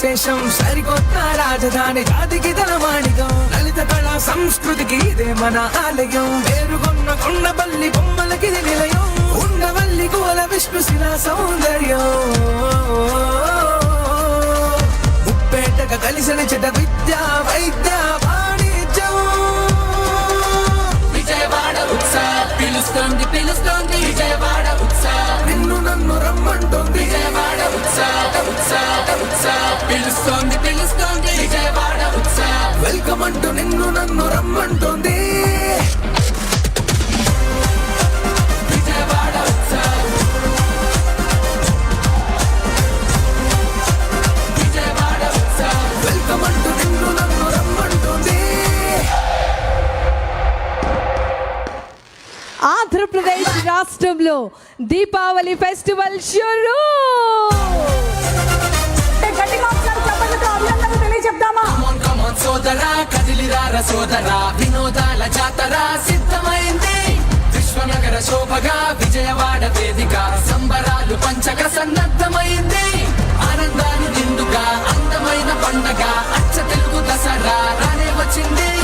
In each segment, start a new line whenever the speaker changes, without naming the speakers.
శేషం సరికొత్త రాజధాని జాతికి తలమాణిగం లలిత కళా సంస్కృతికి ఇదే మన ఆలయం. పేరుగొన్న కొండపల్లి బొమ్మలకి నిలయం. ఉండవల్లి కోల విష్ణు శిలా సౌందర్యం. ఉప్పేటక కలిసిన చెట విద్య వైద్య వాణిజ్యం.
విజయవాడ ఉత్సాహ పిలుస్తోంది పిలుస్తోంది. విజయవాడ పిలుస్తోంది పిలుస్తోంది. విజయవాడ ఉత్సాహ
వెల్కమ్ అంటూ నిన్ను నన్ను రమ్మంటుంది.
ఆంధ్రప్రదేశ్ రాష్ట్రంలో దీపావళి ఫెస్టివల్ షురూ!
సోదరా కదిలిరార సోదరా వినోదాల జాతర సిద్ధమైంది. విశ్వనగర శోభగా విజయవాడ వేదిక సంబరాలు పంచక సన్నద్ధమైంది. ఆనందాన్ని నిండుగా అందమైన పండగ అచ్చ తెలుగు దసరా రానే వచ్చింది.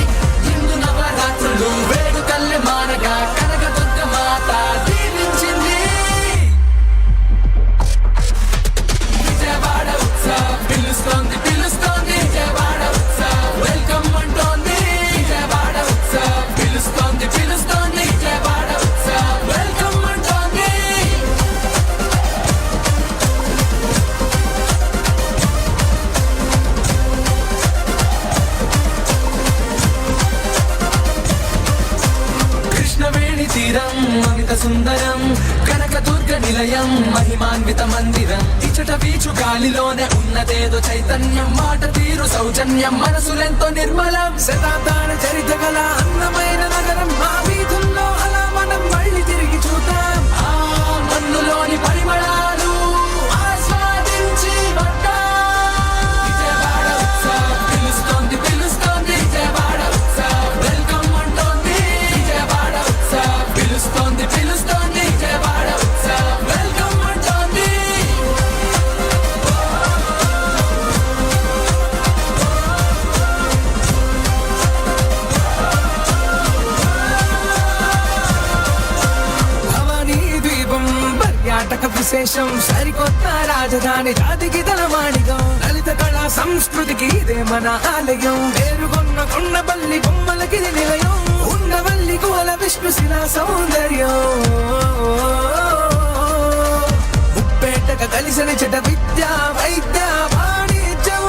సుందరం కనకదుర్గ నిలయం మహిమాన్విత మందిరం. ఇచ్చట వీచు గాలిలోనే ఉన్నదేదో చైతన్యం మాట తీరు సౌజన్యం మనసులెంతో నిర్మలం.
శతాబ్దాల చరిత్ర గల అందమైన నగరం మా వీధుల్లో అలా మనం మళ్ళీ తిరిగి చూద్దాం. పర్యాటక విశేషం. సరికొత్త రాజధాని జాతికి తలమాణిగం లలిత కళా సంస్కృతికి ఇదే మన ఆలయం. పేరుగొన్న కొండపల్లి బొమ్మలకి నిలయం. ఉండవల్లి కుల విష్ణు శిలా సౌందర్యం. ముప్పేటగా కలిసిన చెట విద్య వైద్య వాణిజ్యం.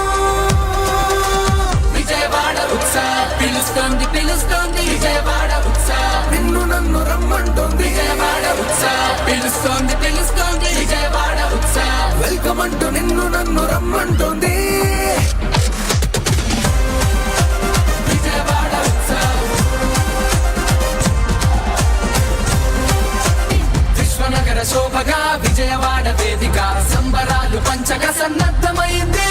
విజయవాడ ఉత్సవ్ పిలుస్తోంది పిలుస్తోంది. విజయవాడ ఉత్సవ్
నిన్ను నన్ను రమ్మంటోంది.
విజయవాడ పిలుస్తోంది పిలుస్తోంది. వేదిక. సంబరాలు పంచక సన్నద్ధమైంది.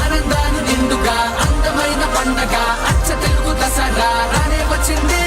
ఆనందాలు నిండుగా అందమైన పండగ. అచ్చ తెలుగు దసరా రానే వచ్చింది.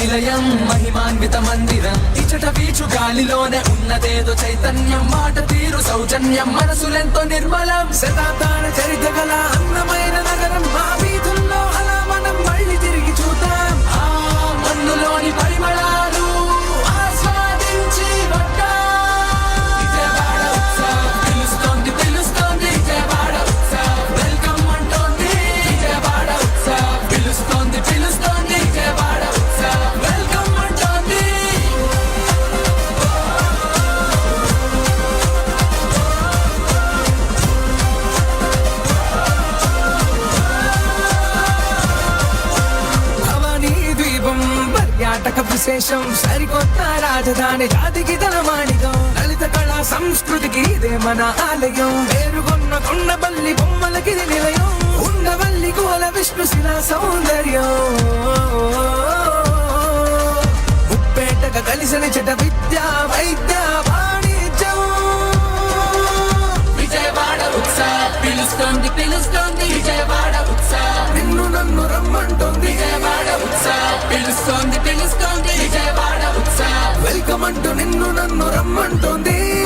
నిలయం మహిమాన్విత మందిరం. ఇచ్చట వీచు గాలిలోనే ఉన్నదేదో చైతన్యం మాట తీరు సౌజన్యం మనసులెంతో నిర్మలం.
శతాబ్దాల చరిత్ర గల అందమైన నగరం మా
వీధులు
విశేషం. సరికొత్త రాజధాని జాతికి తలమాణిగం లలిత కళా సంస్కృతికి ఇదే మన ఆలయం. పేరుగొన్న కొండబల్లి బొమ్మలకి నిలయం. ఉండవల్లి కోల విష్ణు శిలా సౌందర్యం. ఉప్పేటక కలిసిన చెట విద్య వైద్య
రమ్మంటూ
నిన్ను నన్ను రమ్మంటుంది.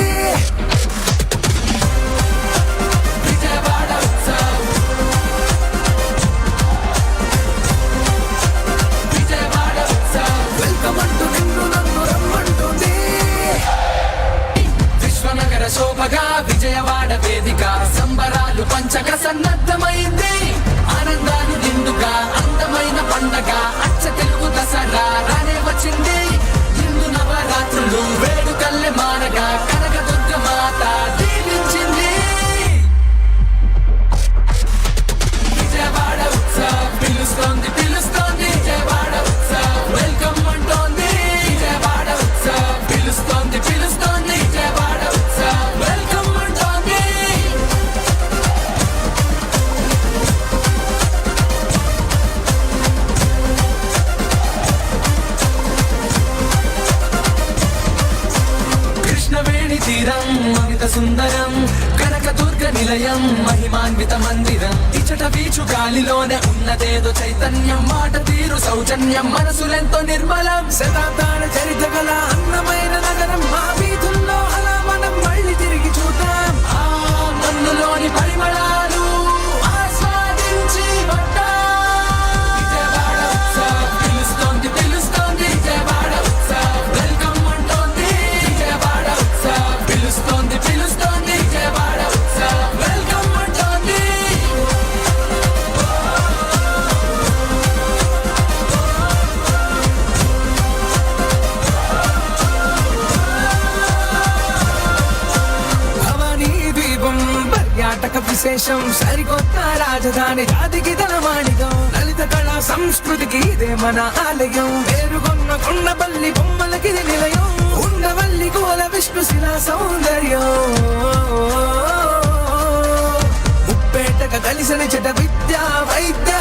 చిరం మమిత సుందరం కనక దుర్గ నిలయం మహిమాన్విత మందిరం. ఇచ్చట వీచు గాలిలోనే ఉన్నదేదో చైతన్యం మాట తీరు సౌజన్యం మనసులెంతో నిర్మలం
శతాబ్దాల చరిత్ర గల అన్న విశేషం సరికొత్త రాజధాని జాతికి తలమాణిగం లలిత కళా సంస్కృతికి ఇదే మన ఆలయం. పేరుగొన్న కొండపల్లి బొమ్మలకి నిలయం. ఉండవల్లి కోల విష్ణు శిలా సౌందర్యం. ముప్పేటక కలిసిన చెట విద్య వైద్య